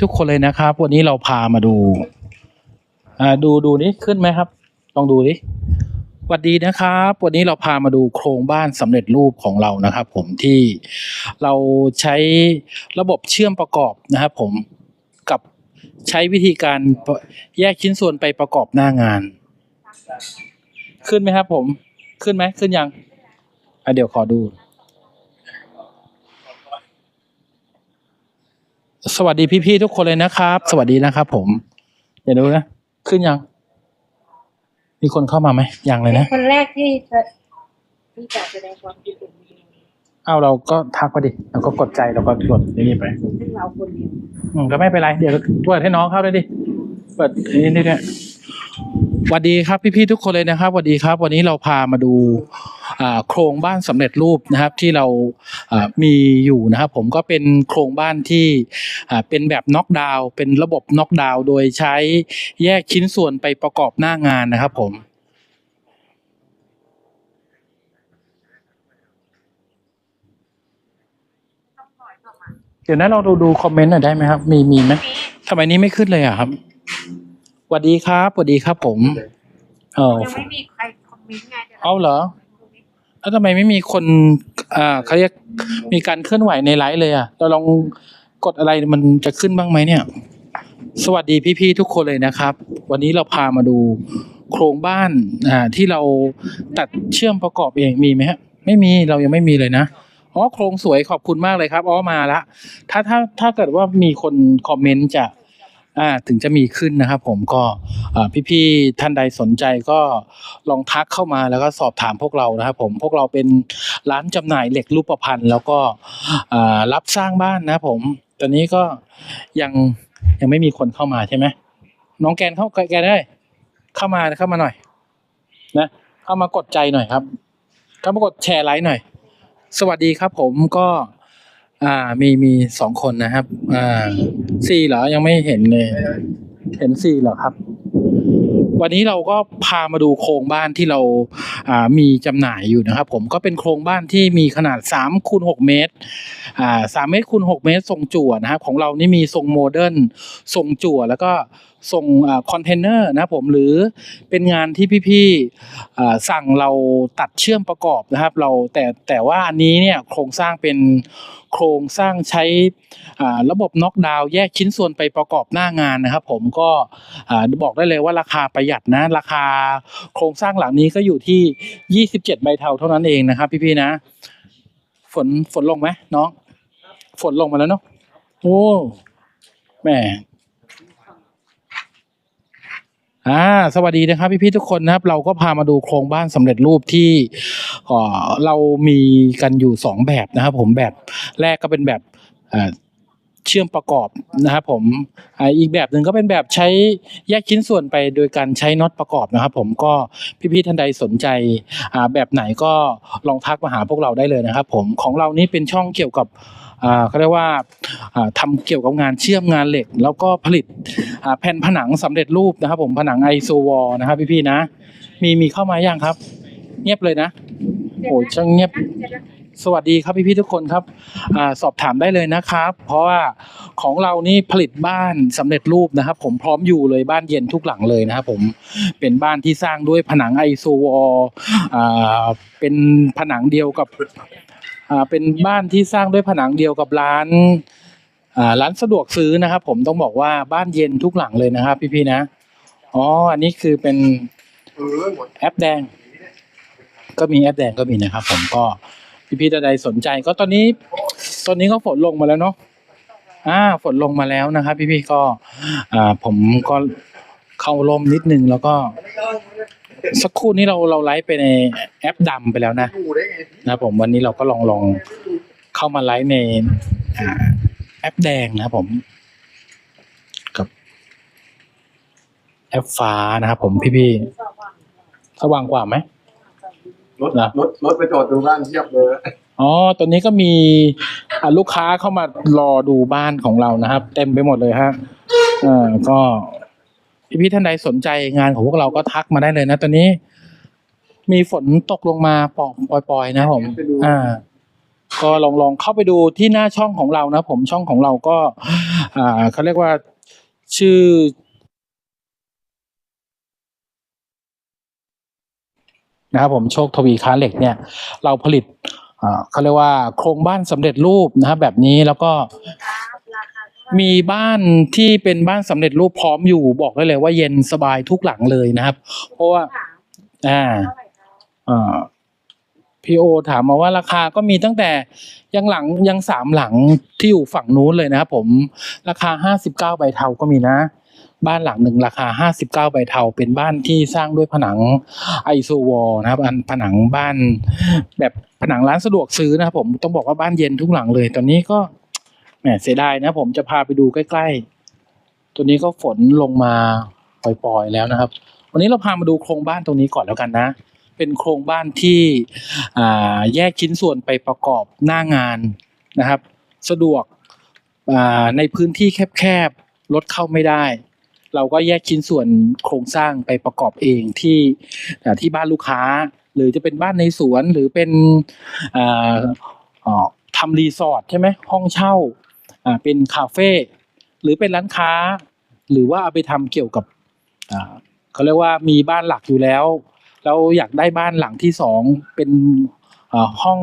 ทุกคนเลยนะครับ วันนี้เราพามาดู อ่าดูดูนี่ขึ้นไหมครับ ลองดูดิสวัสดีนะครับ วันนี้เราพามาดูโครงบ้านสำเร็จรูปของเรานะครับ ผมที่เราใช้ระบบเชื่อมประกอบนะครับ ผมกับใช้วิธีการแยกชิ้นส่วนไปประกอบหน้างาน ขึ้นไหมครับ ผมขึ้นไหมขึ้นยังอะเดี๋ยวขอดู สวัสดีพี่ๆทุกคนเลยนะครับ สวัสดีนะครับผม เดี๋ยวดูนะ ขึ้นยัง มีคนเข้ามาไหมยังเลยนะ คนแรกที่จะที่จะแสดงความคิดเห็นเอาเราก็ทักไปดิเราก็กดใจเราก็กดนี่ไปซึ่งเราคนเดียวอืมก็ไม่เป็นไรเดี๋ยวเปิดให้น้องเข้าด้วยดิเปิดอันนี่ด้วยสวัสดีครับพี่ๆทุกคนเลยนะครับสวัสดีครับ วันนี้เราพามาดูอ่า โครงบ้านสำเร็จรูปนะครับที่เราอ่ามีอยู่นะครับผมก็เป็นโครงบ้านที่อ่าเป็นแบบน็อกดาวน์เป็นระบบน็อกดาวน์โดยใช้แยกชิ้นส่วนไปประกอบหน้างานนะครับผมเดี๋ยวนั้นเราดูดูคอมเมนต์หน่อยได้ไหมครับ มีมีไหมทำไมนี้ไม่ขึ้นเลยอะครับสวัสดีครับสวัสดีครับผม เออยังไม่มีใครคอมเมนต์ไงดี๋ยวเอาเหรอ แล้วทำไมไม่มีคนอ่าเขาเรียกมีการเคลื่อนไหวในไลฟ์เลยอะเราลองกดอะไรมันจะขึ้นบ้างไหมเนี่ย สวัสดีพี่ๆทุกคนเลยนะครับ วันนี้เราพามาดูโครงบ้านอ่าที่เราตัดเชื่อมประกอบเองมีไหมฮะไม่มีเรายังไม่มีเลยนะอ๋อโครงสวยขอบคุณมากเลยครับอ๋อมาละถ้าถ้าถ้าเกิดว่ามีคนคอมเมนต์จะ ถึงจะมีขึ้นนะครับ ผมก็พี่ๆท่านใดสนใจก็ลองทักเข้ามาแล้วก็สอบถามพวกเรานะครับ ผมพวกเราเป็นร้านจำหน่ายเหล็กรูปพรรณแล้วก็รับสร้างบ้านนะครับผมตอนนี้ก็ยังยังไม่มีคนเข้ามาใช่ไหมน้องแกนเข้าแกนได้ เข้ามาเข้ามาหน่อย นะ เข้ามากดใจหน่อยครับเข้ามากดแชร์ไลค์หน่อย สวัสดีครับผมก็ อ่า มีมีสองคนนะครับ อ่าสี่เหรอยังไม่เห็นเลย เห็นสี่เหรอครับ วันนี้เราก็พามาดูโครงบ้านที่เราอ่ามีจำหน่ายอยู่นะครับ ผมก็เป็นโครงบ้านที่มีขนาด3คูณ6เมตรอ่าสามเมตรคูณ6เมตรทรงจั่วนะครับ ของเรานี่มีทรงโมเดิร์นทรงจั่วแล้วก็ทรงคอนเทนเนอร์นะครับผมหรือเป็นงานที่พี่ๆสั่งเราตัดเชื่อมประกอบนะครับ เราแต่แต่ว่าอันนี้เนี่ยโครงสร้างเป็นโครงสร้างใช้ระบบน็อกดาวน์แยกชิ้นส่วนไปประกอบหน้างานนะครับ ผมก็บอกได้เลยว่าราคาประหยัดนะ ราคาโครงสร้างหลังนี้ก็อยู่ที่ 27 ใบเทาเท่านั้นเองนะครับ พี่ๆนะ ฝนฝนลงไหมน้อง ฝนลงมาแล้วเนาะโอ้แม่ อ่าสวัสดีนะครับพี่ๆทุกคนนะครับ เราก็พามาดูโครงบ้านสำเร็จรูปที่เออเรามีกันอยู่สองแบบนะครับผมแบบแรกก็เป็นแบบอ่า เชื่อมประกอบนะครับผมอีกแบบหนึ่งก็เป็นแบบใช้แยกชิ้นส่วนไปโดยการใช้น็อตประกอบนะครับผมก็พี่ๆท่านใดสนใจแบบไหนก็ลองทักมาหาพวกเราได้เลยนะครับผมของเรานี่เป็นช่องเกี่ยวกับเขาเรียกว่าอ่าทำเกี่ยวกับงานเชื่อมงานเหล็ก แล้วก็ผลิตแผ่นผนังสำเร็จรูปนะครับ ผมผนังไอโซวอลนะครับพี่ๆนะ มีมีเข้ามายังครับ เงียบเลยนะโอ้ยช่างเงียบ สวัสดีครับพี่ๆทุกคนครับอาสอบถามได้เลยนะครับ เพราะว่าของเรานี่ผลิตบ้านสำเร็จรูปนะครับ ผมพร้อมอยู่เลยบ้านเย็นทุกหลังเลยนะครับผมเป็นบ้านที่สร้างด้วยผนังไอโซวอลอ่าเป็นผนังเดียวกับอ่าเป็นบ้านที่สร้างด้วยผนังเดียวกับร้านอ่าร้านสะดวกซื้อนะครับ ผมต้องบอกว่าบ้านเย็นทุกหลังเลยนะครับ พี่ๆนะอ๋ออันนี้คือเป็นแอปแดง ก็มีแอปแดงก็มีนะครับ ผมก็ พี่ๆท่านใดสนใจ ก็ตอนนี้ตอนนี้ก็ฝนลงมาแล้วเนาะอ่าฝนลงมาแล้วนะครับ พี่ๆก็ อ่า ผมก็เข้าร่มนิดนึงแล้วก็ สักครู่นี้เราเราไลฟ์ไปในแอปดำไปแล้วนะนะผมวันนี้เราก็ลองลองเข้ามาไลฟ์ในอแอปแดงนะครับผม กับ แอปฟ้านะครับผมพี่ๆสว่างกว่าไหม รถนะรถรถไปจอดดูบ้านเทียบเลยอ๋อตอนนี้ก็มีอ่าลูกค้าเข้ามารอดูบ้านของเรานะครับ เต็มไปหมดเลยฮะเอ่าก็พี่พี่ๆท่านใดสนใจงานของพวกเราก็ทักมาได้เลยนะ ตอนนี้ มีฝนตกลงมาปอกปล่อยๆนะผม อ่า ก็ลองลองเข้าไปดูที่หน้าช่องของเรานะผมช่องของเราก็ อ่าเขาเรียกว่าชื่อ นะครับผมโชคทวีค้าเหล็กเนี่ยเราผลิตเขาเรียกว่าโครงบ้านสำเร็จรูปนะครับแบบนี้แล้วก็มีบ้านที่เป็นบ้านสำเร็จรูปพร้อมอยู่บอกได้เลยว่าเย็นสบายทุกหลังเลยนะครับ เพราะว่าอ่าเท่าไหร่ครับอ่าพีโอถามมาว่าราคาก็มีตั้งแต่ยังหลังยังสามหลังที่อยู่ฝั่งนู้นเลยนะครับผมราคาห้าสิบเก้าใบเทาก็มีนะ บ้านหลังหนึ่งราคาห้าสิบเก้าใบเทา เป็นบ้านที่สร้างด้วยผนังไอโซวอลนะครับ อันผนังบ้านแบบผนังร้านสะดวกซื้อนะครับผมต้องบอกว่าบ้านเย็นทุกหลังเลย ตอนนี้ก็แหมเสียดายนะผมจะพาไปดูใกล้ๆ ตัวนี้ก็ฝนลงมาปล่อยๆแล้วนะครับ วันนี้เราพามาดูโครงบ้านตรงนี้ก่อนแล้วกันนะ เป็นโครงบ้านที่แยกชิ้นส่วนไปประกอบหน้างานนะครับ สะดวกในพื้นที่แคบๆรถเข้าไม่ได้ เราก็แยกชิ้นส่วนโครงสร้างไปประกอบเองที่ที่บ้านลูกค้า หรือจะเป็นบ้านในสวนหรือเป็นอ่าอ่าทำรีสอร์ทใช่ไหมห้องเช่าเป็นคาเฟ่หรือเป็นร้านค้า หรือว่าเอาไปทำเกี่ยวกับเขาเรียกว่ามีบ้านหลักอยู่แล้ว เราอยากได้บ้านหลังที่สองเป็น ห้อง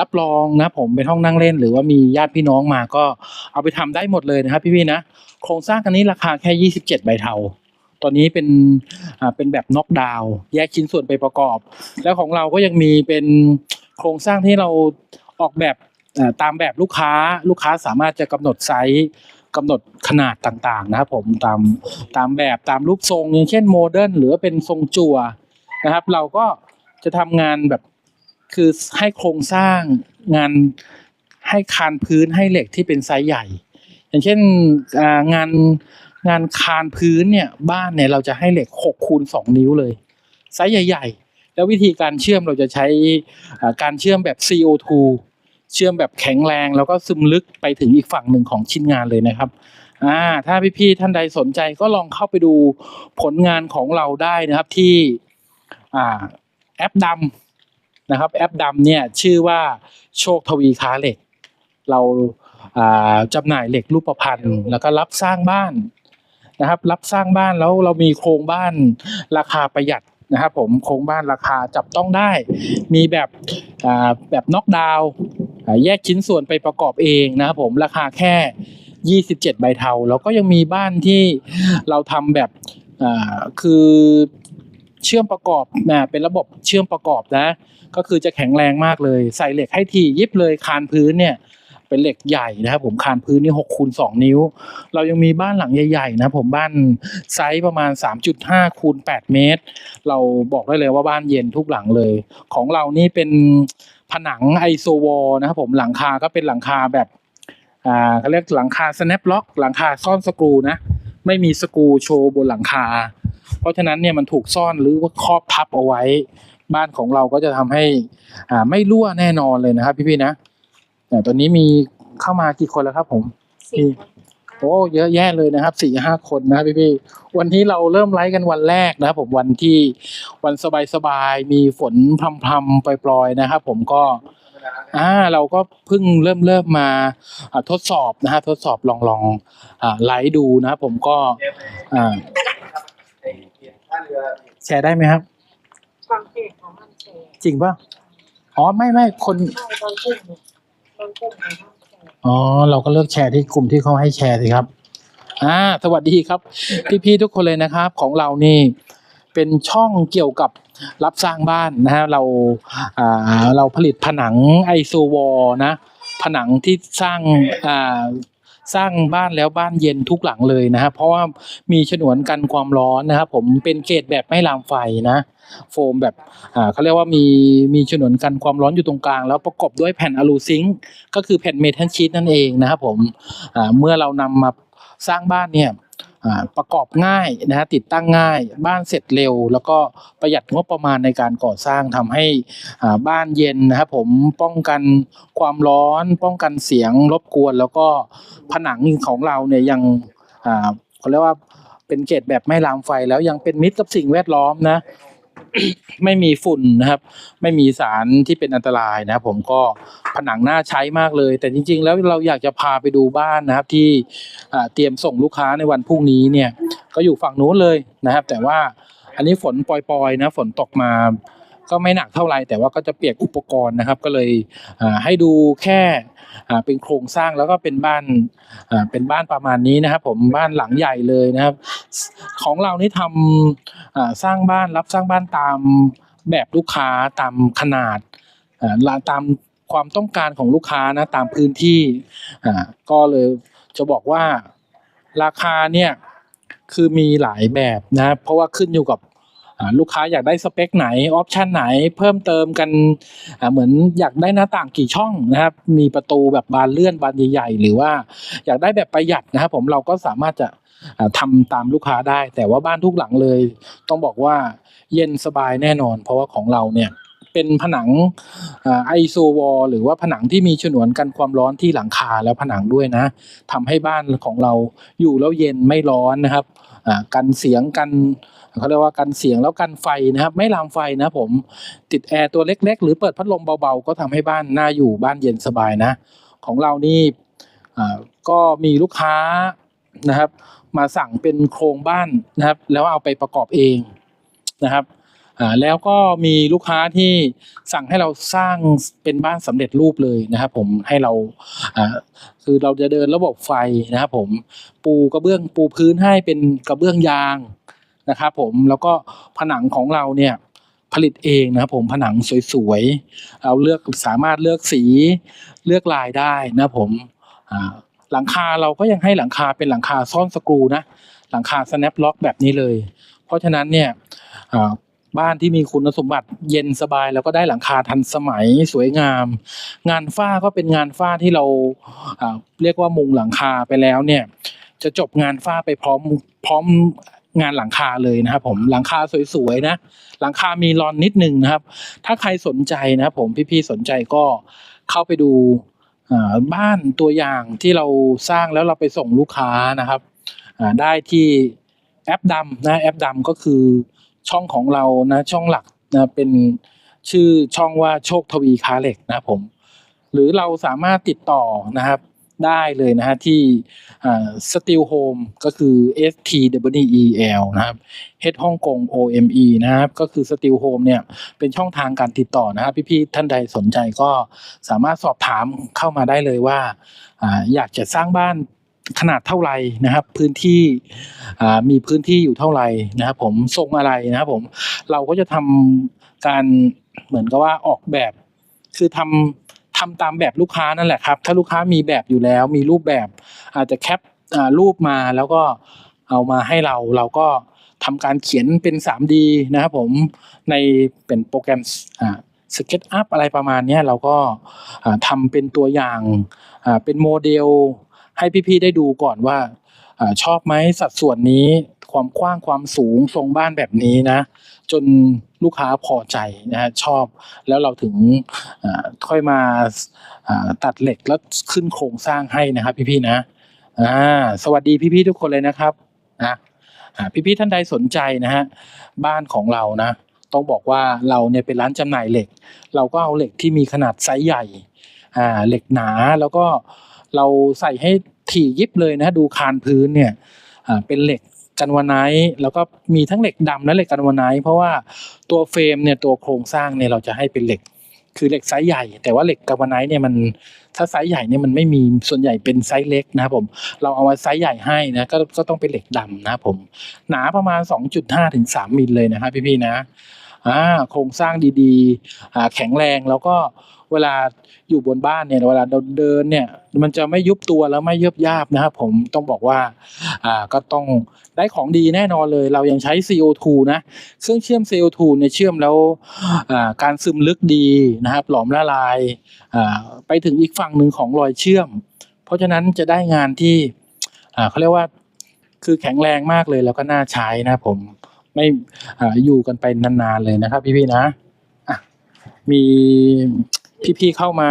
รับรองนะผมเป็นห้องนั่งเล่น หรือว่ามีญาติพี่น้องมาก็เอาไปทำได้หมดเลยนะครับพี่ๆนะโครงสร้างอันนี้ราคาแค่ 27 ใบเทาตอนนี้เป็นอ่าเป็นแบบน็อกดาวน์แยกชิ้นส่วนไปประกอบ แล้วของเราก็ยังมีเป็นโครงสร้างที่เราออกแบบอ่าตามแบบลูกค้าลูกค้าสามารถจะกำหนดไซส์กำหนดขนาดต่างๆนะครับผมตามตามแบบตามรูปทรงอย่างเช่นโมเดิร์นหรือเป็นทรงจั่วนะครับ เราก็จะทำงานแบบ คือให้โครงสร้างงานให้คานพื้นให้เหล็กที่เป็นไซส์ใหญ่ อย่างเช่นงานงานคานพื้นเนี่ยบ้านเนี่ยเราจะให้เหล็ก6คูณ2นิ้วเลยไซส์ใหญ่ ๆ แล้ววิธีการเชื่อมเราจะใช้การเชื่อมแบบ CO2 เชื่อมแบบแข็งแรงแล้วก็ซึมลึกไปถึงอีกฝั่งหนึ่งของชิ้นงานเลยนะครับอ่าถ้าพี่ๆท่านใดสนใจก็ลองเข้าไปดูผลงานของเราได้นะครับที่อ่าแอปดำ นะครับแอปดำเนี่ยชื่อว่าโชคทวีค้าเหล็ก เราจำหน่ายเหล็กรูปพรรณแล้วก็รับสร้างบ้านนะครับ รับสร้างบ้านแล้วเรามีโครงบ้านราคาประหยัดนะครับผมโครงบ้านราคาจับต้องได้ มีแบบแบบน็อกดาวแยกชิ้นส่วนไปประกอบเองนะครับผมราคาแค่ 27 ใบเทาแล้วก็ยังมีบ้านที่เราทำแบบคือ เชื่อมประกอบนะเป็นระบบเชื่อมประกอบนะ ก็คือจะแข็งแรงมากเลย ใส่เหล็กให้ทียิบเลยคานพื้นเนี่ยเป็นเหล็กใหญ่นะครับผมคานพื้นนี่6คูณ2นิ้ว เรายังมีบ้านหลังใหญ่ๆนะผมบ้านไซส์ประมาณ 3.5คูณ8เมตร เราบอกได้เลยว่าบ้านเย็นทุกหลังเลย ของเรานี่เป็นผนังไอโซวอลนะครับผมหลังคาก็เป็นหลังคาแบบอ่าเขาเรียกหลังคาสแนปล็อกหลังคาซ่อนสกรูนะไม่มีสกรูโชว์บนหลังคา เพราะฉะนั้นเนี่ยมันถูกซ่อนหรือว่าครอบทับเอาไว้ บ้านของเราก็จะทำให้อ่าไม่รั่วแน่นอนเลยนะครับ พี่ๆนะแต่ตอนนี้มีเข้ามากี่คนแล้วครับ ผมสี่คนโอ้เยอะแยะเลยนะครับสี่ห้าคนนะครับพี่พี่ๆวันที่เราเริ่มไลฟ์กันวันแรกนะครับผมวันที่วันสบายๆมีฝนพรำๆปล่อยๆนะครับ ผมก็อ่าเราก็เพิ่งเริ่มเริ่มมาอ่าทดสอบนะฮะทดสอบลองลองอ่าไลฟ์ดูนะครับผมก็อ่าท่าเรือ แชร์ได้ไหมครับความเพจของมันแชร์จริงป่ะอ๋อไม่ไม่คนใช่ตอนขึ้นเนี่ยตอนขึ้นของมันแชร์อ๋อเราก็เลือกแชร์ที่กลุ่มที่เขาให้แชร์สิครับอ่าสวัสดีครับ พี่ๆทุกคนเลยนะครับ ของเรานี่เป็นช่องเกี่ยวกับรับสร้างบ้านนะฮะเราอ่าเราผลิตผนังไอโซวอลนะผนังที่สร้างอ่า สร้างบ้านแล้วบ้านเย็นทุกหลังเลยนะครับเพราะว่ามีฉนวนกันความร้อนนะครับผมเป็นเกรดแบบไม่ลามไฟนะโฟมแบบเขาเรียกว่ามีมีฉนวนกันความร้อนอยู่ตรงกลาง แล้วประกอบด้วยแผ่นอะลูซิงค์ก็คือแผ่นเมทัลชีตนั่นเองนะครับผมเมื่อเรานำมาสร้างบ้านเนี่ย ประกอบง่ายนะฮะติดตั้งง่าย บ้านเสร็จเร็ว แล้วก็ประหยัดงบประมาณในการก่อสร้างทำให้บ้านเย็นนะครับผมป้องกันความร้อน ป้องกันเสียงรบกวน แล้วก็ผนังของเราเนี่ยยังอ่าเขาเรียกว่าเป็นเกรดแบบไม่ลามไฟแล้วยังเป็นมิตรกับสิ่งแวดล้อมนะ ไม่มีฝุ่นนะครับ ไม่มีสารที่เป็นอันตรายนะครับผมก็ผนังน่าใช้มากเลย แต่จริง ๆ แล้วเราอยากจะพาไปดูบ้านนะครับ ที่เตรียมส่งลูกค้าในวันพรุ่งนี้เนี่ยก็อยู่ฝั่งนู้นเลยนะครับ แต่ว่าอันนี้ฝนปล่อยๆนะฝนตกมา ก็ไม่หนักเท่าไหร่แต่ว่าก็จะเปียกอุปกรณ์นะครับ ก็เลยให้ดูแค่เป็นโครงสร้างแล้วก็เป็นบ้านเป็นบ้านประมาณนี้นะครับ ผมบ้านหลังใหญ่เลยนะครับ ของเรานี่ทำสร้างบ้านรับสร้างบ้านตามแบบลูกค้าตามขนาดตามความต้องการของลูกค้านะตามพื้นที่ก็เลยจะบอกว่าราคาเนี่ยคือมีหลายแบบนะเพราะว่าขึ้นอยู่กับ ลูกค้าอยากได้สเปคไหนออปชันไหนเพิ่มเติมกันเหมือนอยากได้หน้าต่างกี่ช่องนะครับ มีประตูแบบบานเลื่อนบานใหญ่ๆ หรือว่าอยากได้แบบประหยัดนะครับผมเราก็สามารถจะทำทำตามลูกค้าได้ แต่ว่าบ้านทุกหลังเลย ต้องบอกว่าเย็นสบายแน่นอน เพราะว่าของเราเนี่ย เป็นผนังไอโซวอลหรือว่าผนังที่มีฉนวนกันความร้อนที่หลังคาแล้วผนังด้วยนะทำให้บ้านของเราอยู่แล้วเย็นไม่ร้อนนะครับกันเสียงกันเขาเรียกว่ากันเสียงแล้วกันไฟนะครับ ไม่ลามไฟนะผมติดแอร์ตัวเล็ก ๆ หรือเปิดพัดลมเบาๆ ก็ทำให้บ้านน่าอยู่บ้านเย็นสบายนะ ของเรานี่ก็มีลูกค้านะครับ มาสั่งเป็นโครงบ้านนะครับ แล้วเอาไปประกอบเองนะครับ อ่าแล้วก็มีลูกค้าที่สั่งให้เราสร้างเป็นบ้านสำเร็จรูปเลยนะครับผมให้เราอ่าคือเราจะเดินระบบไฟนะครับผมปูกระเบื้องปูพื้นให้เป็นกระเบื้องยางนะครับผมแล้วก็ผนังของเราเนี่ยผลิตเองนะครับผมผนังสวยๆเราเลือกสามารถเลือกสีเลือกลายได้นะครับผมอ่าหลังคาเราก็ยังให้หลังคาเป็นหลังคาซ่อนสกรูนะหลังคา snap lock แบบนี้เลย เพราะฉะนั้นเนี่ยอ่า บ้านที่มีคุณสมบัติเย็นสบาย แล้วก็ได้หลังคาทันสมัยสวยงาม งานฝ้าก็เป็นงานฝ้าที่เราเรียกว่ามุงหลังคาไปแล้วเนี่ย จะจบงานฝ้าไปพร้อมพร้อมงานหลังคาเลยนะครับผมหลังคาสวยๆนะ หลังคามีรอนนิดนึงนะครับ ถ้าใครสนใจนะครับผมพี่ๆสนใจก็เข้าไปดูบ้านตัวอย่างที่เราสร้างแล้วเราไปส่งลูกค้านะครับได้ที่แอปดำนะแอปดำก็คือ ช่องของเรานะช่องหลักนะเป็นชื่อช่องว่าโชคทวีค้าเหล็กนะผม หรือเราสามารถติดต่อนะครับได้เลยนะฮะที่สติลโฮมก็คือ S T W E L นะครับ H ฮ่องกง O M E นะครับ ก็คือ Steel Home เนี่ยเป็นช่องทางการติดต่อนะครับพี่ๆท่านใดสนใจก็สามารถสอบถามเข้ามาได้เลยว่าอ่าอยากจะสร้างบ้าน ขนาดเท่าไหร่นะครับ พื้นที่มีพื้นที่อยู่เท่าไหร่นะครับผมทรงอะไรนะครับผมเราก็จะทำการเหมือนกับว่าออกแบบ คือทำทำตามแบบลูกค้านั่นแหละครับ ถ้าลูกค้ามีแบบอยู่แล้ว มีรูปแบบ อาจจะแคปรูปมาแล้วก็เอามาให้เราเราก็ทำการเขียนเป็น 3D นะครับผมในเป็นโปรแกรมอ่า SketchUp อะไรประมาณนี้เราก็อ่าทำเป็นตัวอย่างเป็นโมเดล ให้พี่ๆได้ดูก่อนว่าอชอบไหมสัดส่วนนี้ความกว้างความสูงทรงบ้านแบบนี้นะ จนลูกค้าพอใจนะฮะชอบแล้วเราถึงค่อยมาตัดเหล็กแล้วขึ้นโครงสร้างให้นะครับ พี่ๆนะอ่าสวัสดีพี่ๆทุกคนเลยนะครับนะพี่ๆท่านใดสนใจนะฮะบ้านของเรานะ ต้องบอกว่าเราเนี่ยเป็นร้านจำหน่ายเหล็ก เราก็เอาเหล็กที่มีขนาดไซส์ใหญ่อ่าเหล็กหนาแล้วก็ เราใส่ให้ถี่ยิบเลยนะดูคานพื้นเนี่ยเป็นเหล็กกันวานไนท์แล้วก็มีทั้งเหล็กดำและเหล็กกันวานไนท์เพราะว่าตัวเฟรมเนี่ยตัวโครงสร้างเนี่ยเราจะให้เป็นเหล็ก คือเหล็กไซส์ใหญ่ แต่ว่าเหล็กกันวานไนท์เนี่ยมันถ้าไซส์ใหญ่เนี่ยมันไม่มีส่วนใหญ่เป็นไซส์เล็กนะครับผมเราเอามาไซส์ใหญ่ให้นะก็ก็ต้องเป็นเหล็กดำนะครับผมหนาประมาณ 2.5ถึง3มิลเลยนะครับพี่ๆนะอ่าโครงสร้างดีๆแข็งแรงแล้วก็ เวลาอยู่บนบ้านเนี่ยเวลาเราเดินเนี่ยมันจะไม่ยุบตัวแล้วไม่เยิบยาบนะครับผมต้องบอกว่าอ่าก็ต้องได้ของดีแน่นอนเลย เรายังใช้ CO2 นะเครื่องเชื่อม CO2 เนี่ยเชื่อมแล้วอ่าการซึมลึกดีนะครับ หลอมละลายอ่าไปถึงอีกฝั่งหนึ่งของรอยเชื่อม เพราะฉะนั้นจะได้งานที่อ่าเขาเรียกว่าคือแข็งแรงมากเลยแล้วก็น่าใช้นะครับผมไม่อ่าอยู่กันไปนานๆเลยนะครับ พี่ๆนะอะมี พี่ๆเข้ามา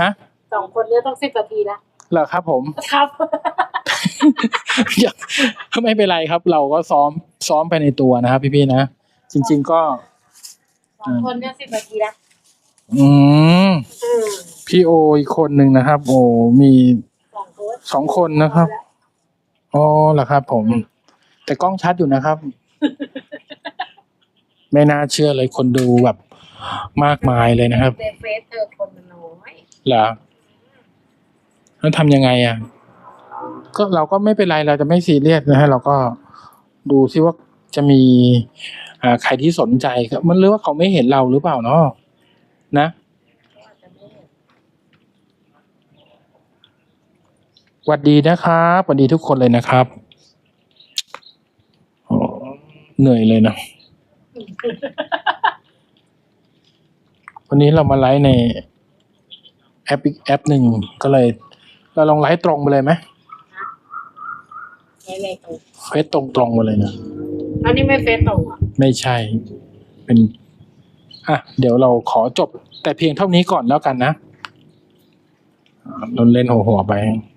ฮะสองคนเนี้ต้องสิบนาทีละเหรอครับผมครับไม่เป็นไรครับ เราก็ซ้อมซ้อมไปในตัวนะครับ พี่ๆนะจริง ๆก็สองคนเนี่ยสิบนาทีละอืมอืมพี่โออีกคนหนึ่งนะครับ โอ้มีสองคนสองคนนะครับอ๋อเหรอครับผม แต่กล้องชัดอยู่นะครับ ไม่น่าเชื่อเลยคนดูแบบ มากมายเลยนะครับในเฟซเธอคนมันน้อยเหรอแล้วทำยังไงอะ ก็เราก็ไม่เป็นไรเราจะไม่ซีเรียสนะฮะเราก็ดูซิว่าจะมีอ่าใครที่สนใจครับมันหรือว่าเขาไม่เห็นเราหรือเปล่าเนาะนะเขาอาจจะไม่เห็นสวัสดีนะครับสวัสดีทุกคนเลยนะครับโอ้เหนื่อยเลยนะ วันนี้เรามาไลฟ์ในแอปอีกแอปหนึ่งก็เลย เราลองไลฟ์ตรงไปเลยไหมไม่ไม่ตรงเฟซตรงตรงๆไปเลยนะ อันนี้ไม่เฟซตรงอะไม่ใช่ เป็น อะ เดี๋ยวเราขอจบ แต่เพียงเท่านี้ก่อนแล้วกันนะอ่าเราเล่นหัวหัวๆไปอ